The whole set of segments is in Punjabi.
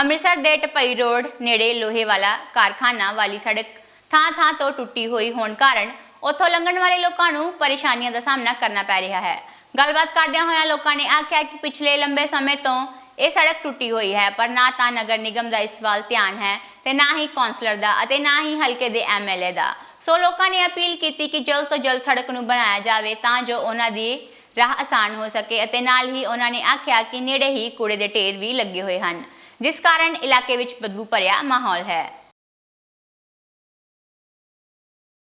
ਅੰਮ੍ਰਿਤਸਰ ਦੇ ਟਪਈ ਰੋਡ ਨੇੜੇ ਲੋਹੇ ਵਾਲਾ ਕਾਰਖਾਨਾ ਵਾਲੀ ਸੜਕ ਥਾਂ-ਥਾਂ ਤੋਂ ਟੁੱਟੀ ਹੋਈ ਹੋਣ ਕਾਰਨ ਉੱਥੋਂ ਲੰਘਣ ਵਾਲੇ ਲੋਕਾਂ ਨੂੰ ਪਰੇਸ਼ਾਨੀਆਂ ਦਾ ਸਾਹਮਣਾ ਕਰਨਾ ਪੈ ਰਿਹਾ ਹੈ। ਗੱਲਬਾਤ ਕਰਦਿਆਂ ਹੋਇਆਂ ਲੋਕਾਂ ਨੇ ਆਖਿਆ ਕਿ ਪਿਛਲੇ ਲੰਬੇ ਸਮੇਂ ਤੋਂ ਇਹ ਸੜਕ ਟੁੱਟੀ ਹੋਈ ਹੈ, ਪਰ ਨਾ ਤਾਂ ਨਗਰ ਨਿਗਮ ਦਾ ਇਸ ਵੱਲ ਧਿਆਨ ਹੈ ਤੇ ਨਾ ਹੀ ਕੌਂਸਲਰ ਦਾ ਅਤੇ ਨਾ ਹੀ ਹਲਕੇ ਦੇ ਐਮਐਲਏ ਦਾ। ਸੋ ਲੋਕਾਂ ਨੇ ਅਪੀਲ ਕੀਤੀ ਕਿ ਜਲਦ ਤੋਂ ਜਲਦ ਸੜਕ ਨੂੰ ਬਣਾਇਆ ਜਾਵੇ ਤਾਂ ਜੋ ਉਹਨਾਂ ਦੀ ਰਾਹ ਆਸਾਨ ਹੋ ਸਕੇ ਅਤੇ ਨਾਲ ਹੀ ਉਹਨਾਂ ਨੇ ਆਖਿਆ ਕਿ ਨੇੜੇ ਹੀ ਕੂੜੇ ਦੇ ਢੇਰ ਵੀ ਲੱਗੇ ਹੋਏ ਹਨ। ਜਿਸ ਕਾਰਨ ਇਲਾਕੇ ਵਿੱਚ ਬਦਬੂ ਭਰਿਆ ਮਾਹੌਲ ਹੈ।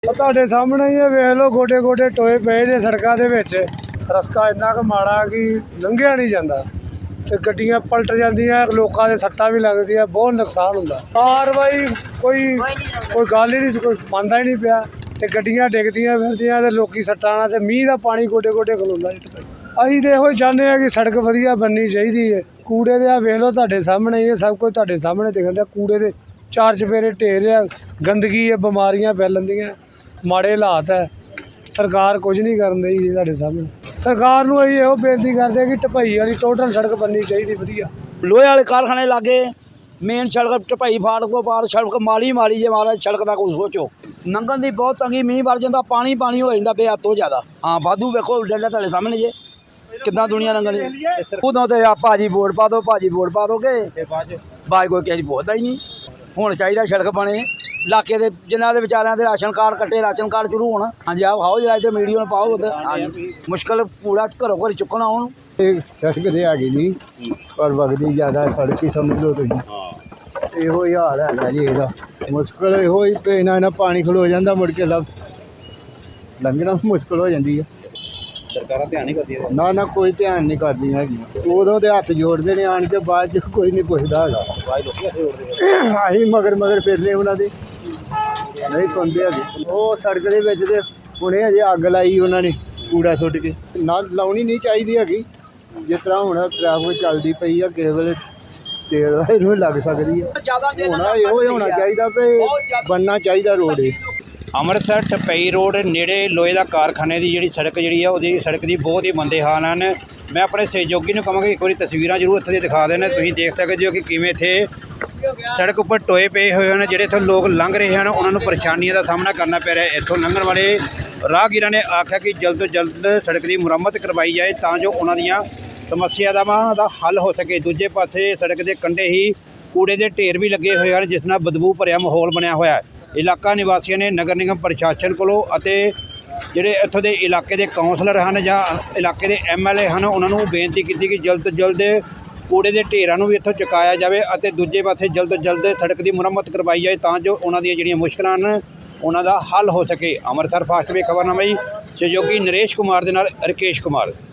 ਤੁਹਾਡੇ ਸਾਹਮਣੇ ਹੀ ਇਹ ਵੇਖ ਲਓ ਗੋਡੇ ਗੋਡੇ ਟੋਏ ਪਏ ਨੇ ਸੜਕਾਂ ਦੇ ਵਿੱਚ। ਰਸਤਾ ਇੰਨਾ ਕੁ ਮਾੜਾ ਕਿ ਲੰਘਿਆ ਨਹੀਂ ਜਾਂਦਾ। ਤੇ ਗੱਡੀਆਂ ਪਲਟ ਜਾਂਦੀਆਂ, ਲੋਕਾਂ ਦੇ ਸੱਟਾਂ ਵੀ ਲੱਗਦੀਆਂ, ਬਹੁਤ ਨੁਕਸਾਨ ਹੁੰਦਾ। ਕਾਰਵਾਈ ਕੋਈ ਕੋਈ ਗੱਲ ਹੀ ਨਹੀਂ ਕੋਈ ਮੰਨਦਾ ਹੀ ਨਹੀਂ ਪਿਆ। ਤੇ ਗੱਡੀਆਂ ਡਿੱਗਦੀਆਂ ਫਿਰਦੀਆਂ ਤੇ ਲੋਕੀ ਸੱਟਾਂ ਨਾਲ ਤੇ ਮੀਂਹ ਦਾ ਪਾਣੀ ਗੋਡੇ ਗੋਡੇ ਖਲੋਂਦਾ ਜੀ। ਪਈ ਅਸੀਂ ਤੇ ਇਹੋ ਹੀ ਚਾਹੁੰਦੇ ਆ ਕਿ ਸੜਕ ਵਧੀਆ ਬਣਨੀ ਚਾਹੀਦੀ ਹੈ। ਕੂੜੇ ਦੇ ਆ ਵੇਖ ਲਓ ਤੁਹਾਡੇ ਸਾਹਮਣੇ, ਇਹ ਸਭ ਕੁਝ ਤੁਹਾਡੇ ਸਾਹਮਣੇ ਦਿਖਣ ਕੂੜੇ ਦੇ ਚਾਰ ਚਫੇਰੇ ਢੇਰ ਆ, ਗੰਦਗੀ ਹੈ, ਬਿਮਾਰੀਆਂ ਫੈਲਣ ਦੀਆਂ, ਮਾੜੇ ਹਾਲਾਤ ਹੈ। ਸਰਕਾਰ ਕੁਝ ਨਹੀਂ ਕਰਨ ਦਈ ਜੀ ਤੁਹਾਡੇ ਸਾਹਮਣੇ। ਸਰਕਾਰ ਨੂੰ ਅਸੀਂ ਇਹੋ ਬੇਨਤੀ ਕਰਦੇ ਕਿ ਟਪਾਈ ਵਾਲੀ ਟੋਟਲ ਸੜਕ ਬਣਨੀ ਚਾਹੀਦੀ, ਵਧੀਆ। ਲੋਹੇ ਵਾਲੇ ਕਾਰਖਾਨੇ ਲਾਗੇ ਮੇਨ ਸੜਕ ਢਪਾਈ ਫਾਟਕ ਪਾਰ ਸੜਕ ਮਾਲੀ ਮਾਲੀ ਜੇ ਮਹਾਰਾਜ ਸੜਕ ਦਾ ਕੁਝ ਸੋਚੋ। ਲੰਘਣ ਦੀ ਬਹੁਤ ਤੰਗੀ, ਮੀਂਹ ਵਰ ਜਾਂਦਾ, ਪਾਣੀ ਪਾਣੀ ਹੋ ਜਾਂਦਾ ਬੇਹੱਦ ਤੋਂ ਜ਼ਿਆਦਾ। ਹਾਂ, ਵਾਧੂ ਵੇਖੋ ਡੱਲਾ ਤੁਹਾਡੇ ਸਾਹਮਣੇ ਜੇ। ਕਿੱਦਾਂ ਦੁਨੀਆ ਲੰਘਣੀ ਉਦੋਂ ਤੇ ਆ ਭਾਜੀ ਵੋਟ ਪਾ ਦਿਓ, ਭਾਜੀ ਵੋਟ ਪਾ ਦੋਗੇ। ਬਾਅਦ ਕੋਈ ਕਿਸੇ ਦੀ ਹੀ ਨਹੀਂ। ਹੁਣ ਚਾਹੀਦਾ ਸੜਕ ਬਣੇ। ਇਲਾਕੇ ਦੇ ਜਿਨ੍ਹਾਂ ਦੇ ਵਿਚਾਰਿਆਂ ਦੇ ਰਾਸ਼ਨ ਕਾਰਡ ਕੱਟੇ, ਰਾਸ਼ਨ ਕਾਰਡ ਸ਼ੁਰੂ ਹੋਣ। ਹਾਂਜੀ, ਆਓ ਖਾਓ ਜਿਹੜਾ ਤੇ ਮੀਡੀਆ ਨੂੰ ਪਾਓ ਉੱਧਰ। ਹਾਂਜੀ, ਮੁਸ਼ਕਲ ਪੂਰਾ ਘਰੋਂ ਘਰ ਚੁੱਕਣਾ ਹੁਣ। ਇਹ ਸੜਕ ਤੇ ਹੈਗੀ ਨਹੀਂ ਪਰ ਵਗਦੀ ਜ਼ਿਆਦਾ, ਸੜਕ ਹੀ ਸਮਝ ਲਓ ਤੁਸੀਂ। ਇਹੋ ਹੀ ਹਾਲ ਹੈਗਾ ਜੀ ਇਹਦਾ। ਮੁਸ਼ਕਲ ਇਹੋ ਹੀ ਇਹਨਾਂ ਨਾਲ ਪਾਣੀ ਖਲੋ ਜਾਂਦਾ ਮੁੜ ਕੇ ਲੱਭ ਲੰਘਣਾ ਮੁਸ਼ਕਲ ਹੋ ਜਾਂਦੀ ਹੈ। ਸਰਕਾਰਾਂ ਧਿਆਨ ਨਹੀਂ ਕਰਦੀਆਂ? ਨਾ ਨਾ ਕੋਈ ਧਿਆਨ ਨਹੀਂ ਕਰਦੀ ਹੈਗੀ ਉਦੋਂ ਤੇ ਹੱਥ ਜੋੜਦੇ ਨੇ ਆਣ ਕੇ ਬਾਅਦ ਚ ਕੋਈ ਨਹੀਂ ਪੁੱਛਦਾ ਹੈਗਾ। ਅਸੀਂ ਮਗਰ ਮਗਰ ਫਿਰਨੇ ਉਹਨਾਂ ਦੇ। ਨਹੀਂ ਸੁਣਦੇ ਹੈਗੇ। ਉਹ ਸੜਕ ਦੇ ਵਿੱਚ ਤੇ ਹੁਣੇ ਅਜੇ ਅੱਗ ਲਾਈ ਉਹਨਾਂ ਨੇ ਕੂੜਾ ਸੁੱਟ ਕੇ। ਨਾ ਲਾਉਣੀ ਨਹੀਂ ਚਾਹੀਦੀ ਹੈਗੀ। ਜਿਸ ਤਰ੍ਹਾਂ ਹੁਣ ਟ੍ਰੈਫਿਕ ਚੱਲਦੀ ਪਈ ਆ ਕਿਸੇ ਵੇਲੇ ਤੇਲ ਦਾ ਇਹਨੂੰ ਲੱਗ ਸਕਦੀ ਆ ਹੋਣਾ ਇਹੋ ਹੀ ਹੋਣਾ ਚਾਹੀਦਾ ਵੀ ਬੰਨਣਾ ਚਾਹੀਦਾ ਰੋਡ ਇਹ ਅੰਮ੍ਰਿਤਸਰ ਟਪਈ ਰੋਡ ਨੇੜੇ ਲੋਹੇ ਦਾ ਕਾਰਖਾਨੇ ਦੀ ਜਿਹੜੀ ਸੜਕ ਜਿਹੜੀ ਆ ਉਹਦੀ ਸੜਕ ਦੀ ਬਹੁਤ ਹੀ ਮੰਦੇ ਹਾਲ ਹਨ। ਮੈਂ ਆਪਣੇ ਸਹਿਯੋਗੀ ਨੂੰ ਕਹਾਂਗਾ ਇੱਕ ਵਾਰੀ ਤਸਵੀਰਾਂ ਜ਼ਰੂਰ ਇੱਥੇ ਦੀ ਦਿਖਾ ਦੇਣਾ। ਤੁਸੀਂ ਦੇਖ ਸਕਦੇ ਹੋ ਕਿ ਕਿਵੇਂ ਇੱਥੇ ਸੜਕ ਉੱਪਰ ਟੋਏ ਪਏ ਹੋਏ ਹਨ ਜਿਹੜੇ ਇੱਥੋਂ ਲੋਕ ਲੰਘ ਰਹੇ ਹਨ। ਉਹਨਾਂ ਨੂੰ ਪਰੇਸ਼ਾਨੀਆਂ ਦਾ ਸਾਹਮਣਾ ਕਰਨਾ ਪੈ ਰਿਹਾ ਹੈ। ਇੱਥੋਂ ਲੰਘਣ ਵਾਲੇ ਰਾਹਗੀਰਾਂ ਨੇ ਆਖਿਆ ਕਿ ਜਲਦ ਤੋਂ ਜਲਦ ਸੜਕ ਦੀ ਮੁਰੰਮਤ ਕਰਵਾਈ ਜਾਏ ਤਾਂ ਜੋ ਉਹਨਾਂ ਦੀਆਂ ਸਮੱਸਿਆਵਾਂ ਦਾ ਹੱਲ ਹੋ ਸਕੇ। ਦੂਜੇ ਪਾਸੇ ਸੜਕ ਦੇ ਕੰਢੇ ਹੀ ਕੂੜੇ ਦੇ ਢੇਰ ਵੀ ਲੱਗੇ ਹੋਏ ਹਨ, ਜਿਸ ਨਾਲ ਬਦਬੂ ਭਰਿਆ ਮਾਹੌਲ ਬਣਿਆ ਹੋਇਆ ਹੈ। ਇਲਾਕਾ ਨਿਵਾਸੀਆਂ ਨੇ ਨਗਰ ਨਿਗਮ ਪ੍ਰਸ਼ਾਸਨ ਕੋਲੋਂ ਅਤੇ ਜਿਹੜੇ ਇੱਥੋਂ ਦੇ ਇਲਾਕੇ ਦੇ ਕਾਉਂਸਲਰ ਹਨ ਜਾਂ ਇਲਾਕੇ ਦੇ ਐਮਐਲਏ ਹਨ, ਉਹਨਾਂ ਨੂੰ ਬੇਨਤੀ ਕੀਤੀ ਕਿ ਜਲਦ ਤੋਂ ਜਲਦ ਕੂੜੇ ਦੇ ਢੇਰਾਂ ਨੂੰ ਵੀ ਇੱਥੋਂ ਚੁਕਾਇਆ ਜਾਵੇ ਅਤੇ ਦੂਜੇ ਪਾਸੇ ਜਲਦ ਤੋਂ ਜਲਦ ਸੜਕ ਦੀ ਮੁਰੰਮਤ ਕਰਵਾਈ ਜਾਏ ਤਾਂ ਜੋ ਉਹਨਾਂ ਦੀਆਂ ਜਿਹੜੀਆਂ ਮੁਸ਼ਕਲਾਂ ਹਨ, ਉਹਨਾਂ ਦਾ ਹੱਲ ਹੋ ਸਕੇ। ਅੰਮ੍ਰਿਤਸਰ ਫਾਸਟ ਵੇ ਖਬਰਨਾਮਾ ਜੀ ਸਹਿਯੋਗੀ ਨਰੇਸ਼ ਕੁਮਾਰ ਦੇ ਨਾਲ ਰਕੇਸ਼ ਕੁਮਾਰ।